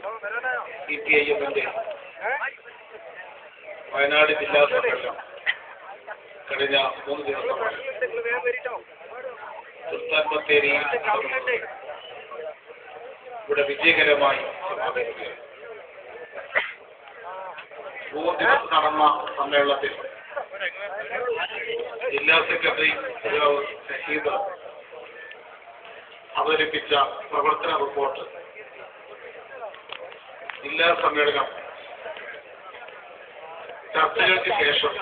C P I എമ്മിന്റെ വയനാട് ജില്ലാ സമ്മേളനം കഴിഞ്ഞ മൂന്ന് ദിവസമായി. നടന്നത് ഇവിടെ വിജയകരമായി മൂന്ന് ദിവസം നടന്ന സമ്മേളനത്തിൽ ജില്ലാ സെക്രട്ടറി ഷഹീദ് അവതരിപ്പിച്ച പ്രവർത്തന റിപ്പോർട്ട് ജില്ലാ സമ്മേളനം ചർച്ചകൾക്ക് ശേഷം.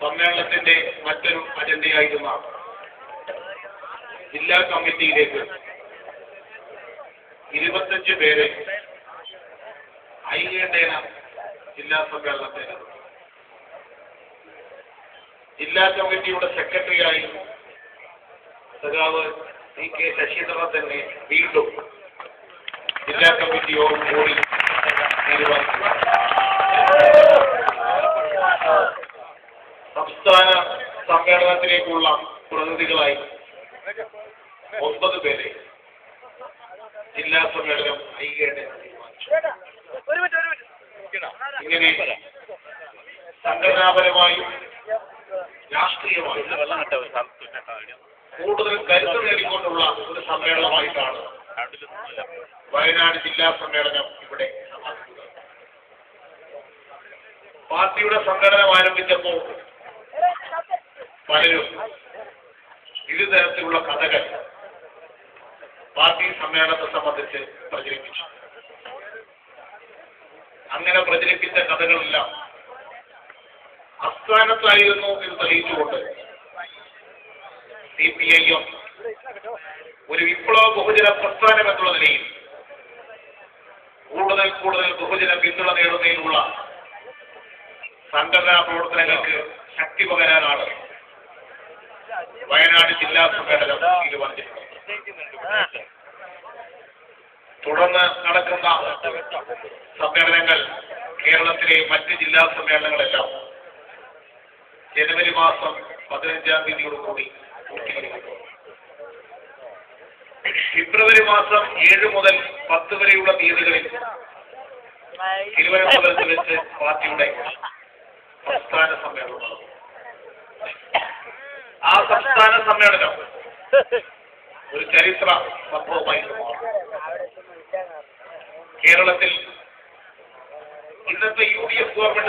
സമ്മേളനത്തിന്റെ മറ്റൊരു അജണ്ടയായിരുന്ന ജില്ലാ കമ്മിറ്റിയിലേക്ക് ഇരുപത്തഞ്ച് പേരെ ഐക്യകണ്ഠേന ജില്ലാ സമ്മേളനത്തിൽ ജില്ലാ കമ്മിറ്റിയുടെ സെക്രട്ടറിയായി സഖാവ് സി കെ ശശീന്ദ്രനെ തന്നെ വീണ്ടും ജില്ലാ കമ്മിറ്റി യോഗം കൂടി സംസ്ഥാന സമ്മേളനത്തിലേക്കുള്ള പ്രതിനിധികളായി ഒമ്പത് പേരെ ജില്ലാ സമ്മേളനം അയ്യേണ്ടത് ഇങ്ങനെ സംഘടനാപരമായും രാഷ്ട്രീയമായും കൂടുതൽ കരുത്ത് നേടിക്കൊണ്ടുള്ള ഒരു സമ്മേളനമായിട്ടാണ് വയനാട് ജില്ലാ സമ്മേളനം ഇവിടെ പാർട്ടിയുടെ സംഘടന ആരംഭിച്ചപ്പോൾ പലരും വിവിധ തരത്തിലുള്ള കഥകൾ പാർട്ടി സമ്മേളനത്തെ സംബന്ധിച്ച് പ്രചരിപ്പിച്ചു. അങ്ങനെ പ്രചരിപ്പിച്ച കഥകളെല്ലാം അസ്ഥാനത്തായിരുന്നു എന്ന് തെളിയിച്ചുകൊണ്ട് സി പി ഐയും ഒരു വിപ്ലവ ബഹുജന പ്രസ്ഥാനം എന്നുള്ള നിലയിൽ കൂടുതൽ കൂടുതൽ ബഹുജന പിന്തുണ നേടുന്നതിനുള്ള സംഘടനാ പ്രവർത്തനങ്ങൾക്ക് ശക്തി പകരാനാണ് വയനാട് ജില്ലാ സമ്മേളനം തീരുമാനിച്ചിട്ടുള്ളത്. തുടർന്ന് നടക്കുന്ന സമ്മേളനങ്ങൾ കേരളത്തിലെ മറ്റ് ജില്ലാ സമ്മേളനങ്ങളെല്ലാം ജനുവരി മാസം പതിനഞ്ചാം തീയതിയോടുകൂടി ഫെബ്രുവരി മാസം ഏഴ് മുതൽ പത്ത് വരെയുള്ള തീയതികളിൽ തിരുവനന്തപുരത്ത് വെച്ച് പാർട്ടിയുടെ സംസ്ഥാന സമ്മേളനം ആ സംസ്ഥാന സമ്മേളനം ഒരു ചരിത്ര സംഭവമായി കേരളത്തിൽ ഇന്നത്തെ യു ഡി എഫ് ഗവൺമെന്റ്